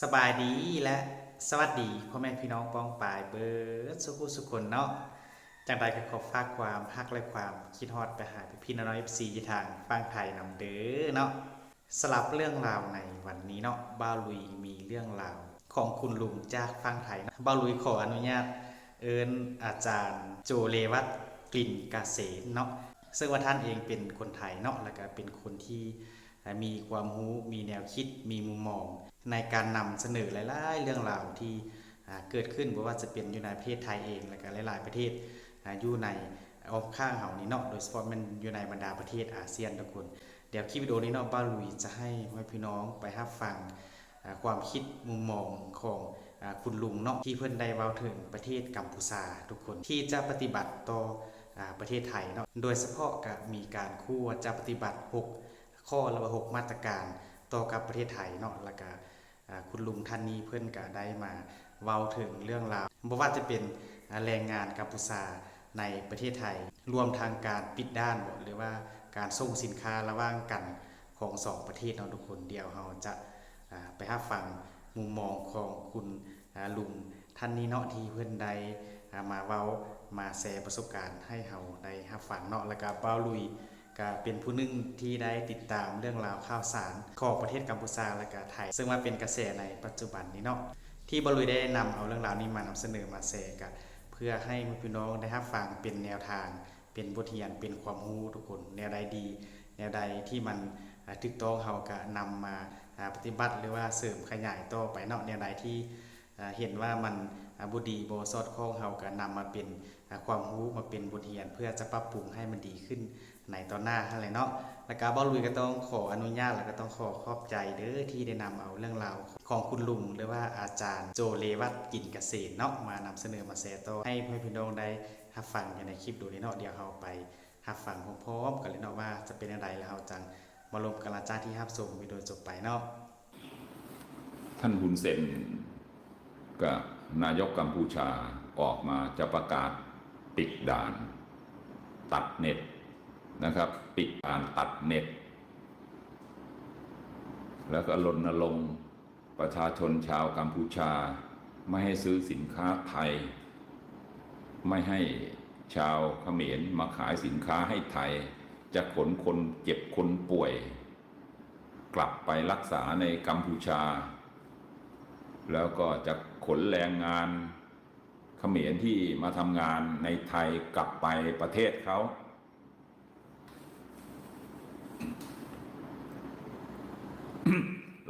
สบายดีและสวัสดีพ่อแม่พี่น้องป้องปายเบิร์ดสุขุสุคนเนาะจังใดก็ขอฝากความฮักและความคิดฮอดไปหาพี่น้องๆ FC ที่ทางฟังไทยนำเด้อเนาะสลับเรื่องราวในวันนี้เนาะบ้าลุยมีเรื่องราวของคุณลุงจากฟังไทยเนาะบ้าลุยขออนุญาต เอิญอาจารย์โจเลวัตกลิ่นกาเสนเนาะซึ่งว่าท่านเองเป็นคนไทยเนาะแล้วก็เป็นคนที่ มีความรู้มีแนวคิดมีมุมมอง ในการนำเสนอหลายๆ เรื่องราวที่เกิดขึ้นบ่ว่าจะเป็นอยู่ในประเทศไทยเองและก็หลายๆประเทศอยู่ในออมข้างเฮานี่เนาะโดยเฉพาะมันอยู่ในบรรดาประเทศอาเซียนทุกคน เดี๋ยวคลิปวิดีโอนี้เนาะบ้าลุยจะให้พ่อพี่น้องไปรับฟังความคิดมุมมองของคุณลุงเนาะที่เพิ่นได้ว้าถึงประเทศกัมพูชาทุกคนที่จะปฏิบัติต่อประเทศไทยเนาะโดยเฉพาะก็มีการคู่จะปฏิบัติหก ข้อระบบหกมาตรการต่อกับประเทศไทยเนาะแล้วก็คุณลุงท่านนี้เพื่อนก็ได้มาเว้าถึงเรื่องราวบ่ว่าจะเป็นแรงงานกัมพูชาในประเทศไทย รวมทางการปิดด้านบ่หรือว่าการส่งสินค้าระหว่างกันของสองประเทศเนาะทุกคนเดียวเราจะไปรับฟังมุมมองของคุณลุงท่านนี้เนาะที่เพื่อนไดมาเว้ามาแชร์ประสบการณ์ให้เราได้รับฟังเนาะแล้วก็เป้าลุย ก็เป็นผู้นึ่งที่ได้ติดตามเรื่องราวข่าวสารของประเทศกัมพูชาและก็ไทย ซึ่งว่าเป็นกระแสในปัจจุบันนี้เนาะที่บรุยได้นำเอาเรื่องราวนี้มานำเสนอมาแชร์กันเพื่อให้พี่น้องได้รับฟังเป็นแนวทาง เป็นบทเรียนเป็นความรู้ทุกคนแนวใดดี แนวใดที่มันถูกต้องเฮาก็นำมาอ่าปฏิบัติหรือว่าเสริมขยายต่อไปเนาะแนวใดที่เห็นว่ามันบ่ดีบ่สอดคล้องเฮาก็นำมาเป็นความรู้มาเป็นบทเรียน เพื่อจะปรับปรุงให้มันดีขึ้น ในตอนหน้าอะไรเนาะแล้วก็บอลลุยก็ต้องขออนุญาตแล้วก็ต้องขอขอบใจเด้อที่ได้นำเอาเรื่องราวของคุณลุงหรือว่าอาจารย์โจเลวัตกินเกษตรเนาะมานำเสนอมาแชร์ต่อให้พ่อพี่น้องได้รับฟังกันในคลิปดูนี้เนาะเดี๋ยวเราไปรับฟังพร้อมๆกันเลยเนาะว่าจะเป็นอะไรแล้วเราจังมาลงกันอาจารย์ที่รับชมวิดีโอจบไปเนาะท่านฮุนเซนกับนายกกัมพูชาออกมาจะประกาศปิดด่าน ตัดเน็ต นะครับปิดด่านตัดเน็ต แล้วก็รณรงค์ประชาชนชาวกัมพูชา ไม่ให้ซื้อสินค้าไทย ไม่ให้ชาวเขมรมาขายสินค้าให้ไทย จะขนคนเจ็บคนป่วย กลับไปรักษาในกัมพูชา แล้วก็จะขนแรงงานเขมรที่มาทำงานในไทยกลับไปประเทศเขา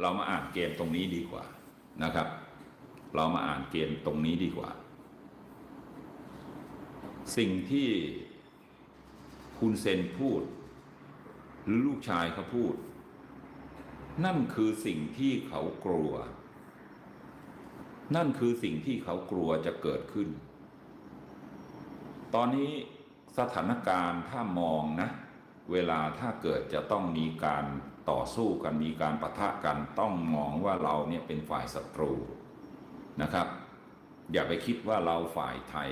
เรามาอ่านเกมตรงนี้ดีกว่านะครับ เรามาอ่านเกมตรงนี้ดีกว่า สิ่งที่คุณเซนพูด หรือลูกชายเขาพูด นั่นคือสิ่งที่เขากลัว นั่นคือสิ่งที่เขากลัวจะเกิดขึ้น ตอนนี้สถานการณ์ถ้ามองนะ เวลาถ้าเกิดจะต้องมีการต่อสู้กันมีการปะทะกันต้องมองว่าเราเนี่ยเป็นฝ่ายศัตรูนะครับ อย่าไปคิดว่าเราฝ่ายไทย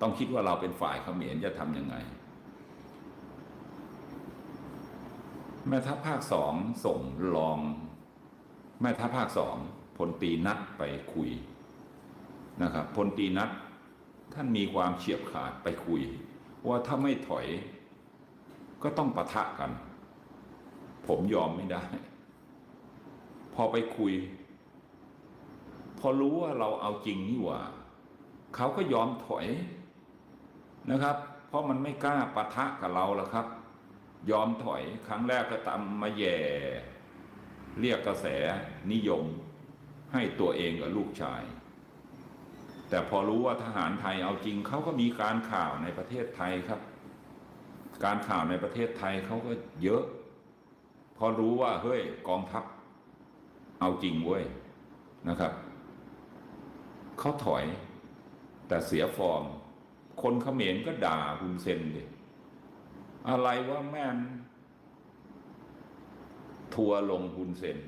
ต้องคิดว่าเราเป็นฝ่ายเขมรจะทำยังไง แม่ทัพภาคสองส่งรอง แม่ทัพภาคสองพลตีนัดไปคุยนะครับพลตีนัดท่านมีความเฉียบขาดไปคุย ว่าถ้าไม่ถอย ก็ต้องปะทะกัน ผมยอมไม่ได้ พอไปคุย พอรู้ว่าเราเอาจริงนี่หว่า เขาก็ยอมถอยนะครับ เพราะมันไม่กล้าปะทะกับเราแล้วครับ ยอมถอยครั้งแรกก็ตามมาแย่ เรียกกระแสนิยม ให้ตัวเองกับลูกชายแต่พอรู้ว่าทหารไทยเอาจริงเขาก็มีการข่าวในประเทศไทยครับ การข่าวในประเทศไทยเขาก็เยอะ พอรู้ว่าเฮ้ยกองทัพเอาจริงเว้ยนะครับเขาถอย แต่เสียฟอร์ม คนเขมรก็ด่าฮุนเซนดิอะไรว่าแม่นทัวร์ลงฮุนเซน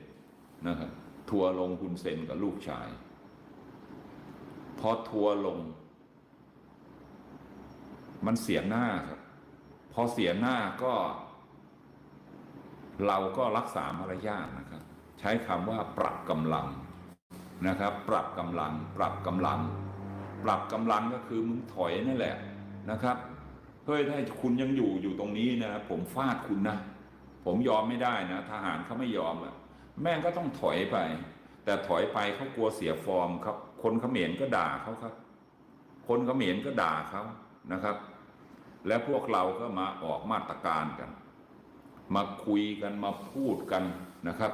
นะครับทัวร์ลงฮุนเซนกับลูกชาย พอทัวร์ลง มันเสียหน้าครับ พอเสียหน้าก็ เราก็รักษามารยาทนะครับ ใช้คำว่าปรับกำลังนะครับ ปรับกำลัง ปรับกำลัง ปรับกำลังก็คือมึงถอยนั่นแหละนะครับเฮ้ยถ้าคุณยังอยู่อยู่ตรงนี้นะ ผมฟาดคุณนะ ผมยอมไม่ได้นะ ทหารเขาไม่ยอมอะแม่งก็ต้องถอยไป แต่ถอยไปเขากลัวเสียฟอร์มครับ คนเขมรก็ด่าเขาครับ คนเขมรก็ด่าเขานะครับ และพวกเราก็มาออกมาตรการกัน มาคุยกันมาพูดกันนะครับ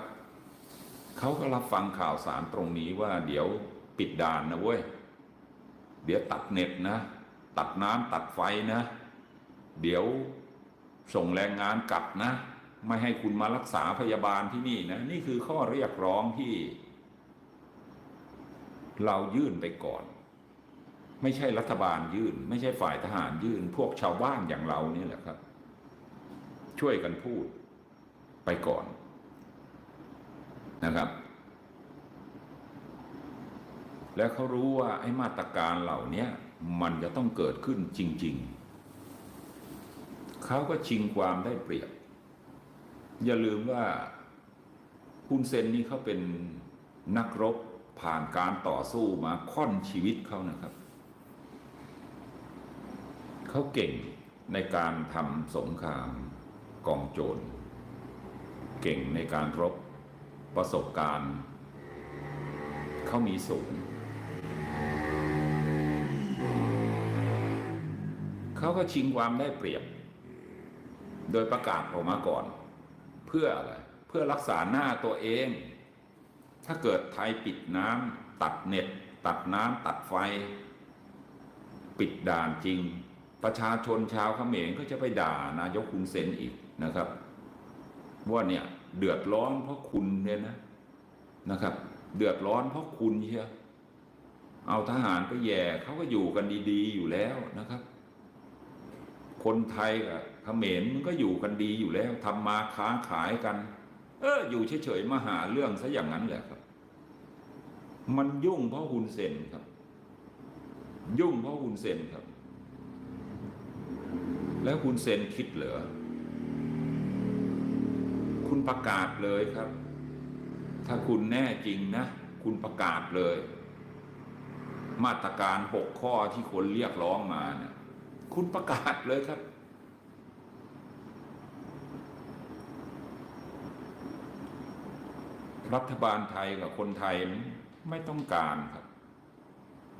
เขาก็รับฟังข่าวสารตรงนี้ว่าเดี๋ยวปิดด่านนะเว้ย เดี๋ยวตัดเน็ตนะ ตัดน้ำตัดไฟนะ เดี๋ยวส่งแรงงานกลับนะ ไม่ให้คุณมารักษาพยาบาลที่นี่นะ นี่คือข้อเรียกร้องที่ เรายื่นไปก่อน ไม่ใช่รัฐบาลยื่น ไม่ใช่ฝ่ายทหารยื่น พวกชาวบ้านอย่างเรานี่แหละครับ ช่วยกันพูดไปก่อนนะครับ แล้วเขารู้ว่าไอ้มาตรการเหล่านี้มันจะต้องเกิดขึ้นจริง ๆ เขาก็ชิงความได้เปรียบ อย่าลืมว่าฮุนเซนนี่เขาเป็นนักรบผ่านการต่อสู้มาค่อนชีวิตเขานะครับ เขาเก่งในการทำสงครามกองโจร เก่งในการรบประสบการณ์เขามีสูงเขาก็ชิงความได้เปรียบ โดยประกาศออกมาก่อน เพื่ออะไรเพื่อรักษาหน้าตัวเอง ถ้าเกิดไทยปิดน้ำตัดเน็ต ตัดน้ำตัดไฟ ปิดด่านจริง ประชาชนชาวเขมรก็จะไปด่านายกคุณเซนอีกนะครับว่าเนี่ยเดือดร้อนเพราะคุณเนี่ยนะนะครับ เดือดร้อนเพราะคุณเชียเอาทหารไปแย่เขาก็อยู่กันดีๆ อยู่แล้วนะครับ คนไทยกับเขมรมันก็อยู่กันดีอยู่แล้วทำมาค้าขายกัน เอออยู่เฉยๆมาหาเรื่องซะอย่างนั้นแหละครับ มันยุ่งเพราะฮุนเซนครับ ยุ่งเพราะฮุนเซนครับ แล้วฮุนเซนคิดเหรอ คุณประกาศเลยครับ ถ้าคุณแน่จริงนะ คุณประกาศเลย มาตรการหกข้อที่คนเรียกร้องมาเนะคุณประกาศเลยครับ รัฐบาลไทยกับคนไทยไม่ต้องการครับ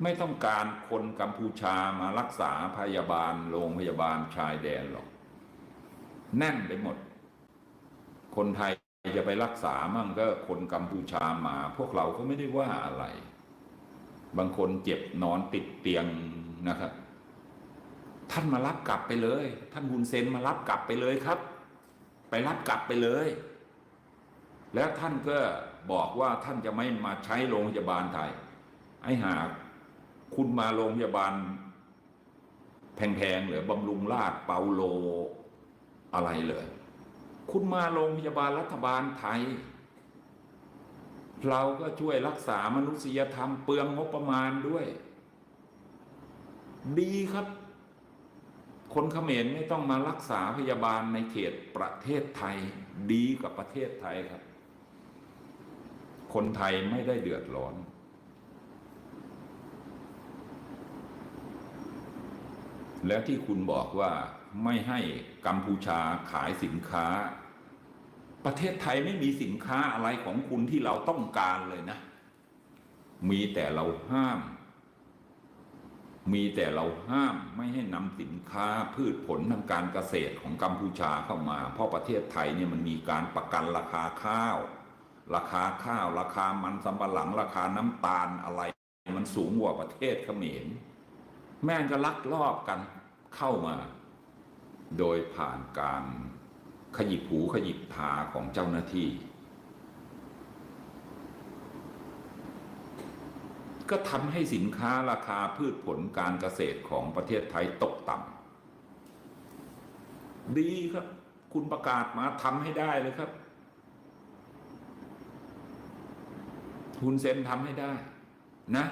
ไม่ต้องการคนกัมพูชามารักษาพยาบาลโรงพยาบาลชายแดนหรอก แน่นไปหมด คนไทยจะไปรักษามั่งก็คนกัมพูชามา พวกเราก็ไม่ได้ว่าอะไร บางคนเจ็บนอนติดเตียงนะครับ ท่านมารับกลับไปเลย ท่านฮุนเซนมารับกลับไปเลยครับ ไปรับกลับไปเลย แล้วท่านก็บอกว่าท่านจะไม่มาใช้โรงพยาบาลไทย ไอ้หาก คุณมาโรงพยาบาล แพงๆหรือบำรุงราชเปาโลอะไรเลย คุณมาโรงพยาบาลรัฐบาลไทย เราก็ช่วยรักษามนุษยธรรมเปลืองงบประมาณด้วย ดีครับ คนเขมรไม่ต้องมารักษาพยาบาลในเขตประเทศไทย ดีกว่าประเทศไทยครับ คนไทยไม่ได้เดือดร้อน แล้วที่คุณบอกว่าไม่ให้กัมพูชาขายสินค้า ประเทศไทยไม่มีสินค้าอะไรของคุณที่เราต้องการเลยนะ มีแต่เราห้าม มีแต่เราห้ามไม่ให้นำสินค้าพืชผลทางการเกษตรของกัมพูชาเข้ามา เพราะประเทศไทยเนี่ยมันมีการประกันราคาข้าว ราคาข้าว ราคามันสำปะหลังราคาน้ำตาลอะไร มันสูงกว่าประเทศเขมร แม่งก็ลักลอบกันเข้ามา โดยผ่านการขยิบหูขยิบตาของเจ้าหน้าที่ ก็ทำให้สินค้าราคาพืชผลการเกษตรของประเทศไทยตกต่ำดีครับ คุณประกาศมาทำให้ได้เลยครับทุนเซ็นทำให้ได้นะ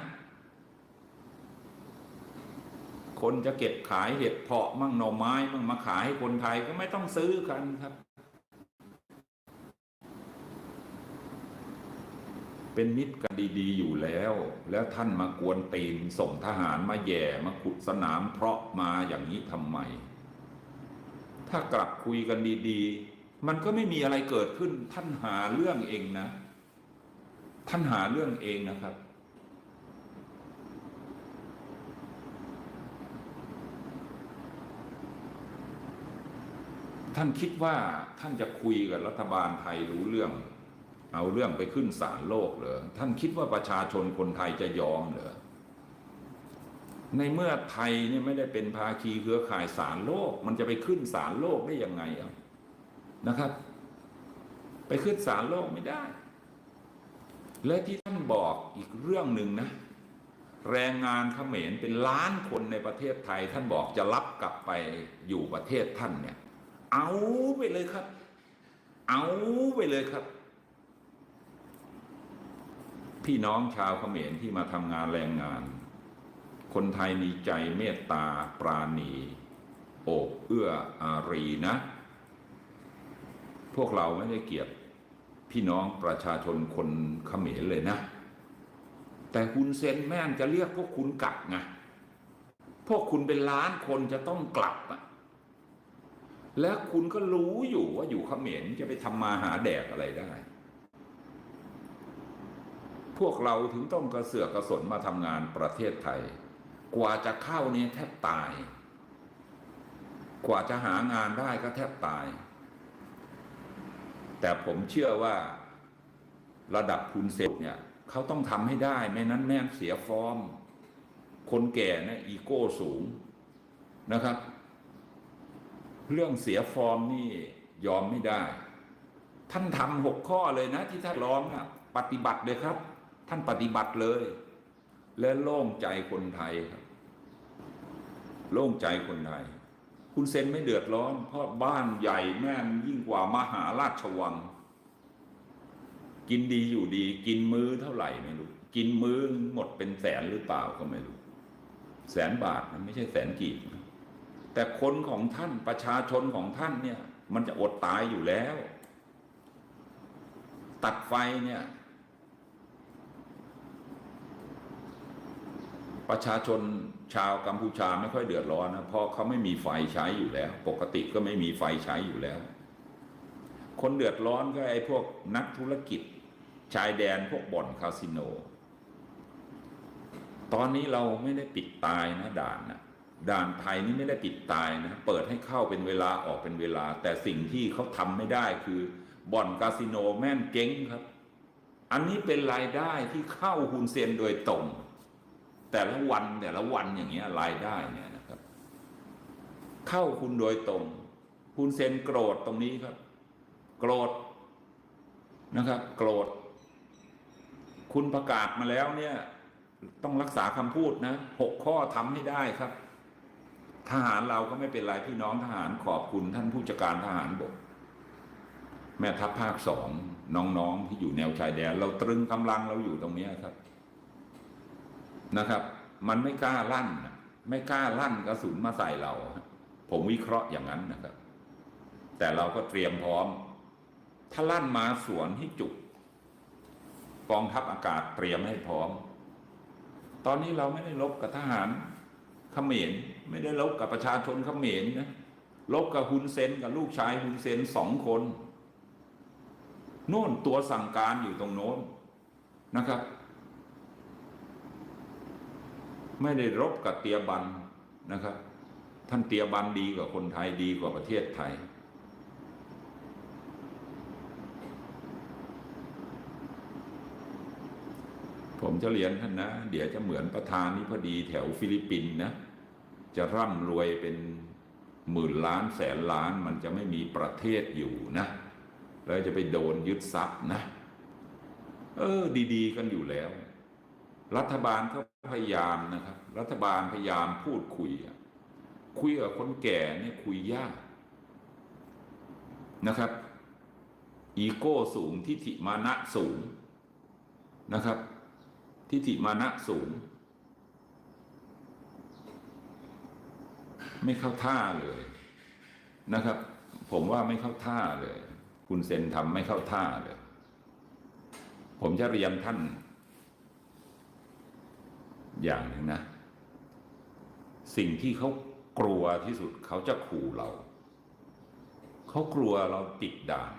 คนจะเก็บขายเห็ดเพาะมั่งหน่อไม้มั่งมาขายให้คนไทยก็ไม่ต้องซื้อกันครับ เป็นมิตรกันดีๆอยู่แล้ว แล้วท่านมากวนตีนส่งทหารมาแย่มาขุดสนามเพราะมาอย่างนี้ทำไม ถ้ากลับคุยกันดีๆ มันก็ไม่มีอะไรเกิดขึ้นท่านหาเรื่องเองนะ ท่านหาเรื่องเองนะครับ ท่านคิดว่าท่านจะคุยกับรัฐบาลไทยรู้เรื่อง เอาเรื่องไปขึ้นศาลโลกเหรอท่านคิดว่าประชาชนคนไทยจะยอมเหรอในเมื่อไทยเนี่ยไม่ได้เป็นภาคีเครือข่ายศาลโลก มันจะไปขึ้นศาลโลกได้ยังไงอะนะครับ ไปขึ้นศาลโลกไม่ได้ และที่ท่านบอกอีกเรื่องหนึ่งนะ แรงงานเขมรเป็นล้านคนในประเทศไทย ท่านบอกจะรับกลับไปอยู่ประเทศท่านเนี่ย เอาไปเลยครับ เอาไปเลยครับ พี่น้องชาวเขมรที่มาทำงานแรงงาน คนไทยมีใจเมตตาปราณีโอบเอื้ออารีนะ พวกเราไม่ได้เกลียดพี่น้องประชาชนคนเขมรเลยนะ แต่คุณเซนแม่นจะเรียกพวกคุณกลับไงพวกคุณเป็นล้านคนจะต้องกลับอะ และคุณก็รู้อยู่ว่าอยู่เขมรจะไปทำมาหาแดกอะไรได้ พวกเราถึงต้องกระเสือกกระสนมาทำงานประเทศไทย กว่าจะเข้าเนี่ยแทบตาย กว่าจะหางานได้ก็แทบตาย แต่ผมเชื่อว่าระดับคุณเซลเนี่ยเขาต้องทำให้ได้ ไม่นั้นแม่เสียฟอร์ม คนแก่นะอีโก้สูงนะครับ เรื่องเสียฟอร์มนี่ยอมไม่ได้ ท่านทำหกข้อเลยนะ ที่ท่านร้องนะปฏิบัติเลยครับ ท่านปฏิบัติเลย และโล่งใจคนไทยครับ โล่งใจคนไทย คุณเซนไม่เดือดร้อน เพราะบ้านใหญ่แม่นยิ่งกว่ามหาราชวัง กินดีอยู่ดี กินมื้อเท่าไหร่ไม่รู้ กินมื้อหมดเป็นแสนหรือเปล่าก็ไม่รู้ แสนบาทนะไม่ใช่แสนกีบนะ แต่คนของท่านประชาชนของท่านเนี่ย มันจะอดตายอยู่แล้ว ตัดไฟเนี่ย ประชาชนชาวกัมพูชาไม่ค่อยเดือดร้อนนะเพราะเขาไม่มีไฟใช้อยู่แล้ว ปกติก็ไม่มีไฟใช้อยู่แล้ว คนเดือดร้อนก็ไอ้พวกนักธุรกิจ ชายแดนพวกบ่อนคาสิโน ตอนนี้เราไม่ได้ปิดตายนะด่านนะ ด่านไทยนี่ไม่ได้ปิดตายนะเปิดให้เข้าเป็นเวลาออกเป็นเวลา แต่สิ่งที่เขาทำไม่ได้คือบ่อนคาสิโนแม่นเจ๊งครับ อันนี้เป็นรายได้ที่เข้าฮุนเซนโดยตรง แต่ละวันแต่ละวันอย่างเงี้ยรายได้เนี่ยนะครับ เข้าคุณโดยตรงคุณเซนโกรธตรงนี้ครับ โกรธนะครับ โกรธ คุณประกาศมาแล้วเนี่ย ต้องรักษาคำพูดนะหกข้อทำให้ได้ครับ ทหารเราก็ไม่เป็นไรพี่น้องทหารขอบคุณท่านผู้จัดการทหารบก แม่ทัพภาคสองน้องๆที่อยู่แนวชายแดน เราตรึงกำลังเราอยู่ตรงเนี้ยครับนะครับ มันไม่กล้าลั่นไม่กล้าลั่นกระสุนมาใส่เรา ผมวิเคราะห์อย่างนั้นนะครับ แต่เราก็เตรียมพร้อม ถ้าลั่นมาสวนให้จุกกองทัพอากาศเตรียมให้พร้อม ตอนนี้เราไม่ได้ลบกับทหาร ขมรไม่ได้ลบกับประชาชนเขมรนะลบกับฮุนเซนกับลูกชายฮุนเซนสองคนโน่นตัวสั่งการอยู่ตรงโน้นนะครับ ไม่ได้รบกับเตียบันนะครับ ท่านเตียบันดีกว่าคนไทยดีกว่าประเทศไทย ผมจะเรียนท่านนะ เดี๋ยวจะเหมือนประธานนี้พอดีแถวฟิลิปปินส์นะ จะร่ำรวยเป็นหมื่นล้านแสนล้านมันจะไม่มีประเทศอยู่นะ แล้วจะไปโดนยึดทรัพย์นะ เออ ดีๆ กันอยู่แล้ว รัฐบาลก็พยายามนะครับ รัฐบาลพยายามพูดคุย คุยกับคนแก่เนี่ยคุยยากนะครับ อีโก้สูงทิฐิมานะสูงนะครับ ทิฐิมานะสูง ไม่เข้าท่าเลยนะครับ ผมว่าไม่เข้าท่าเลย คุณเซนทำไม่เข้าท่าเลย ผมจะเรียนท่าน อย่างหนึ่งนะ สิ่งที่เขากลัวที่สุดเขาจะขู่เรา เขากลัวเราติดด่าน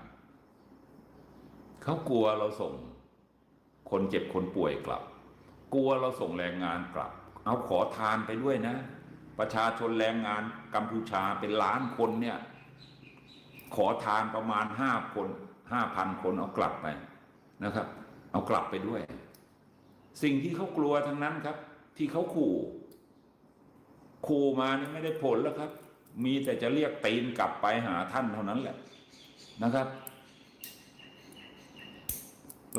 เขากลัวเราส่ง คนเจ็บคนป่วยกลับ กลัวเราส่งแรงงานกลับ เอาขอทานไปด้วยนะ ประชาชนแรงงานกัมพูชาเป็นล้านคนเนี่ย ขอทานประมาณห้าคนห้าพันคนเอากลับไปนะครับ เอากลับไปด้วย สิ่งที่เขากลัวทั้งนั้นครับ ที่เขาขู่ขู่มานี่ไม่ได้ผลแล้วครับ มีแต่จะเรียกตีนกลับไปหาท่านเท่านั้นแหละนะครับ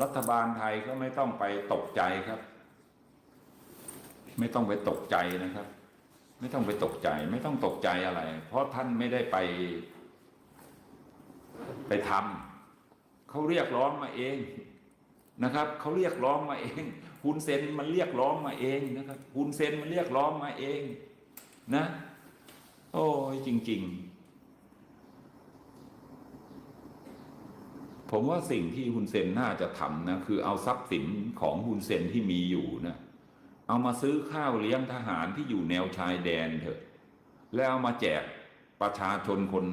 รัฐบาลไทยก็ไม่ต้องไปตกใจครับ ไม่ต้องไปตกใจนะครับ ไม่ต้องไปตกใจ ไม่ต้องตกใจอะไร เพราะท่านไม่ได้ไป ไปทำเขาเรียกร้องมาเองนะครับเขาเรียกร้องมาเองฮุนเซนมันเรียกร้องมาเองนะครับฮุนเซนมันเรียกร้องมาเอง นะ โอ้ยจริง ๆ ผมว่าสิ่งที่ฮุนเซนน่าจะทำนะ คือเอาทรัพย์สินของฮุนเซนที่มีอยู่นะ เอามาซื้อข้าวเลี้ยงทหารที่อยู่แนวชายแดนเถอะ แล้วเอามาแจกประชาชนคน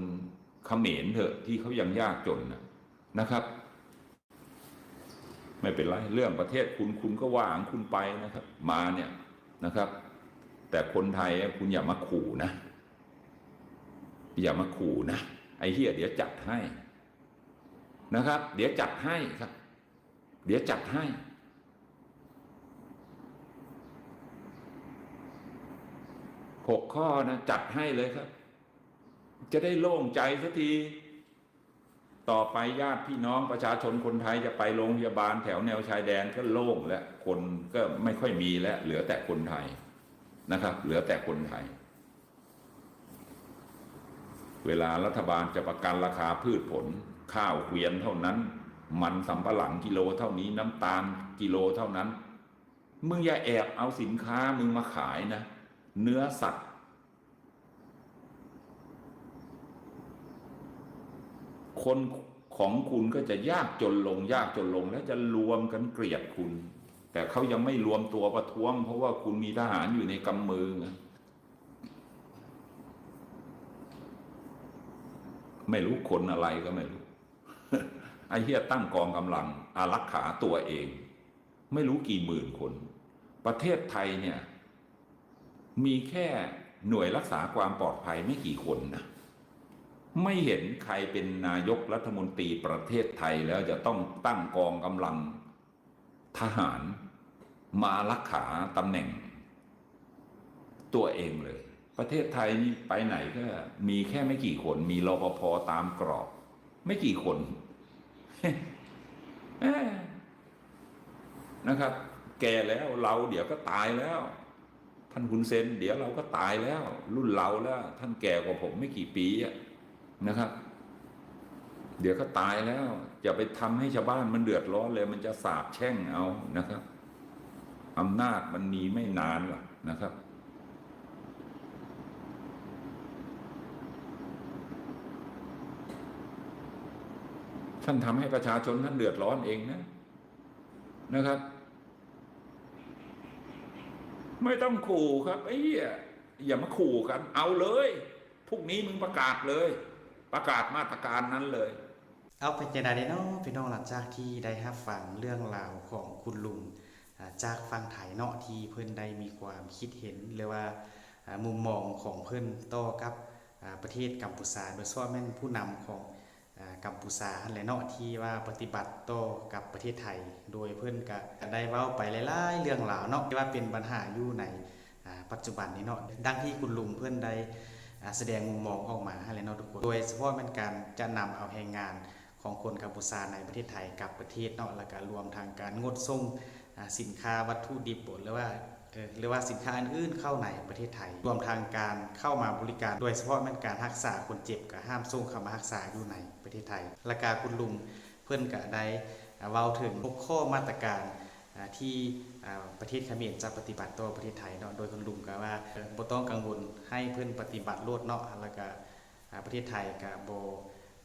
เขมรเถอะที่เขายังยากจนนะนะครับ ไม่เป็นไรเรื่องประเทศคุณคุณก็ว่าของคุณไปนะครับ มาเนี่ยนะครับ แต่คนไทยคุณอย่ามาขู่นะ อย่ามาขู่นะไอ้เฮียเดี๋ยวจัดให้นะครับ เดี๋ยวจัดให้ครับ เดี๋ยวจัดให้ หกข้อนะจัดให้เลยครับ จะได้โล่งใจสักที ต่อไปญาติพี่น้องประชาชนคนไทยจะไปโรงพยาบาลแถวแนวชายแดนก็โล่งและคนก็ไม่ค่อยมีแล้วเหลือแต่คนไทยนะครับ เหลือแต่คนไทย เวลารัฐบาลจะประกันราคาพืชผล ข้าวเกวียนเท่านั้น มันสำปะหลังกิโลเท่านี้น้ำตาลกิโลเท่านั้น มึงอย่าแอบเอาสินค้ามึงมาขายนะ เนื้อสัตว์ คนของคุณก็จะยากจนลง ยากจนลง แล้วจะรวมกันเกลียดคุณ แต่เขายังไม่รวมตัวประท้วง เพราะว่าคุณมีทหารอยู่ในกำมือไงไม่รู้คนอะไรก็ไม่รู้ไอ้เหี้ยตั้งกองกำลังอารักขาตัวเอง ไม่รู้กี่หมื่นคน ประเทศไทยเนี่ย มีแค่หน่วยรักษาความปลอดภัยไม่กี่คนนะไม่เห็นใครเป็นนายกรัฐมนตรีประเทศไทยแล้วจะต้องตั้งกองกำลังทหารมารักขาตำแหน่ง ตัวเองเลย ประเทศไทยนี่ไปไหนก็มีแค่ไม่กี่คน มีรปภตามกรอบ ไม่กี่คนนะครับ แก่แล้วเราเดี๋ยวก็ตายแล้ว ท่านคุณเซนเดี๋ยวเราก็ตายแล้ว รุ่นเราแล้ว ท่านแก่กว่าผมไม่กี่ปีอะนะครับ เดี๋ยวก็ตายแล้วอย่าไปทำให้ชาวบ้านมันเดือดร้อนเลย มันจะสาบแช่งเอานะครับอำนาจมันมีไม่นานหรอกนะครับ ท่านทำให้ประชาชนท่านเดือดร้อนเองนะนะครับ ไม่ต้องขู่ครับไอ้เหี้ยอย่ามาขู่กัน เอาเลยพรุ่งนี้มึงประกาศเลย ประกาศมาตรการนั้นเลย เอาเป็นยังไงเนาะพี่น้องหลังจากที่ได้รับฟังเรื่องราวของคุณลุงจากฟังไทยเนาะที่เพิ่อนได้มีความคิดเห็นหรือว่ามุมมองของเพิ่อนต่อกับประเทศกัมพูชาโดยเฉพาะแม่นผู้นำของ กัมพูชาและเนาะที่ว่าปฏิบัติต่อกับประเทศไทย โดยเพิ่อนก็ได้เว้าไปหลายๆเรื่องราวเนาะที่ว่าเป็นปัญหาอยู่ในปัจจุบันนี้เนาะดังที่คุณลุงเพิ่อนได้แสดงมุมมองออกมาให้แล้วเนาะทุกคน โดยเฉพาะเป็นการจะนำเอาแรงงานของคนกัมพูชาในประเทศไทยกับประเทศเนาะและการรวมทางการงดส่งสินค้าวัตถุดิบหรือว่า หรือว่าสินค้าอื่นๆเข้าในประเทศไทย รวมทางการเข้ามาบริการ โดยเฉพาะมันการรักษาคนเจ็บก็ห้ามส่งเข้ามารักษาอยู่ในประเทศไทยและกาคุณลุงเพื่อนก็ได้อ่าเว้าถึงพวกข้อมาตรการที่ประเทศเขมรจะปฏิบัติต่อประเทศไทยเนาะโดยคุณลุงก็ว่าบ่ต้องกังวลให้เพื่อนปฏิบัติโลดเนาะแล้วก็อ่าประเทศไทยก็บ่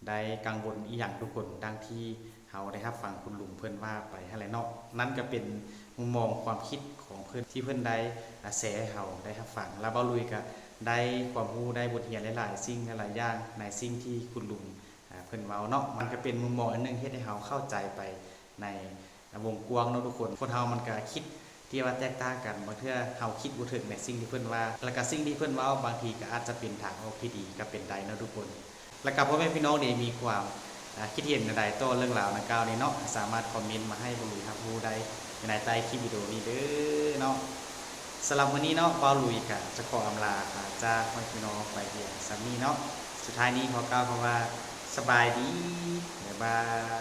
ได้กังวลอีหยังทุกคนดังที่เฮาได้รับฟังคุณลุงเพิ่นว่าไปอะไรเนาะนั่นก็เป็นมุมมองความคิด พิ่นที่เพิ่อนได้อาแชร์ให้เฮาได้รับฟังแล้วเบาลุยก็ได้ความรู้ได้บทเรียนหลายๆสิ่งหลายๆอย่างในสิ่งที่คุณลุงเพิ่นเว้าเนาะมันก็เป็นมุมมองอันหนึงเฮ็ดให้เฮาเข้าใจไปในวงกว้างเนาะทุกคนคนเฮามันก็คิดที่ว่าแตกต่างกันบางเทื่อเฮาคิดบ่ถึงในสิ่งที่เพิ่นว่าแล้วก็สิ่งที่เพิ่นเว้าบางทีก็อาจจะเป็นทางออกที่ดีก็เป็นได้เนาะทุกคน แล้วก็พ่อแม่พี่น้องนี่มีความคิดเห็นใดต่อเรื่องราวดังกล่าวนี้เนาะสามารถคอมเมนต์มาให้บรุยครับผู้ได้ ในใต้คลิปวิดีโอนี้เด้อเนาะสำหรับวันนี้เนาะเปาลุยกะจะขออำลาค่ะจากพ่อพี่น้องไปเพียงสำนี้เนาะสุดท้ายนี้ขอกล่าวคำว่าสบายดีบ๊ายบาย